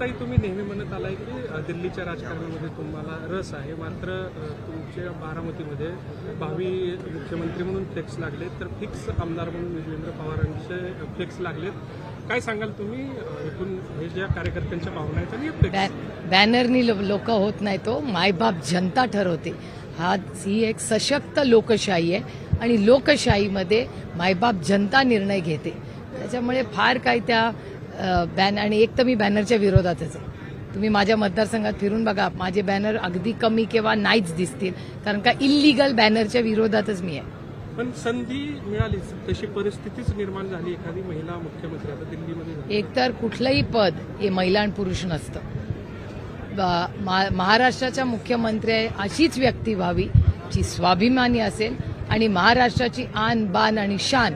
ताई तुम्ही नेहमी म्हणत आलाय की दिल्लीच्या राजकारणामध्ये तुम्हाला रस आहे. मात्र तुमच्या बारामतीमध्ये भावी मुख्यमंत्री म्हणून फ्लेक्स लागले तर फिक्स आमदार म्हणून विजेंद्र पवारांचे फ्लेक्स लागलेत. काय सांगाल तुम्ही? एकूण हे ज्या कार्यकर्त्यांच्या भावना आहेत आणि बॅनरनी लोक होत नाही तो. मायबाप जनता ठरवते. हा ही एक सशक्त लोकशाही आहे आणि लोकशाहीमध्ये मायबाप जनता निर्णय घेते. त्याच्यामुळे फार काही त्या बॅन आणि एक तर मी बॅनरच्या विरोधातच आहे. तुम्ही माझ्या मतदारसंघात फिरून बघा माझे बॅनर अगदी कमी किंवा नाहीच दिसतील. कारण का इल्लीगल बॅनरच्या विरोधातच मी आहे. पण संधी मिळालीच. तशी परिस्थितीच निर्माण झाली. एखादी महिला मुख्यमंत्री आता दिल्लीमध्ये. एकतर कुठलंही पद हे महिला आणि पुरुष नसतं. महाराष्ट्राच्या मुख्यमंत्री अशीच व्यक्ती व्हावी जी स्वाभिमानी असेल आणि महाराष्ट्राची आन बान आणि शान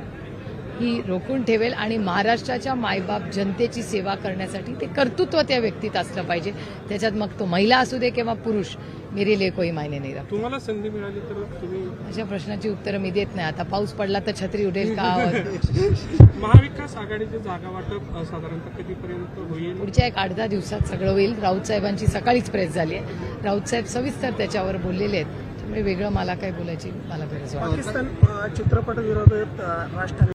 ही रोखून ठेवेल आणि महाराष्ट्राच्या मायबाप जनतेची सेवा करण्यासाठी ते कर्तृत्व त्या व्यक्तीत असलं पाहिजे. त्याच्यात मग तो महिला असू दे किंवा पुरुष मेरे लिए कोई मायने नाही रखता. तुम्हाला संधी मिळाली तर तुम्ही अशा प्रश्नाची उत्तरं मी देत नाही. आता पाऊस पडला तर छत्री उडेल का? महाविकास आघाडीचे जागा वाटप साधारणतः कधीपर्यंत होईल? पुढच्या एक आठ दहा दिवसात सगळं होईल. राऊत साहेबांची सकाळीच प्रेस झाली आहे. राऊत साहेब सविस्तर त्याच्यावर बोललेले आहेत. त्यामुळे वेगळं मला काय बोलायची मला गरज वाटत. पाकिस्तान चित्रपट विरोधात राज ठाकरे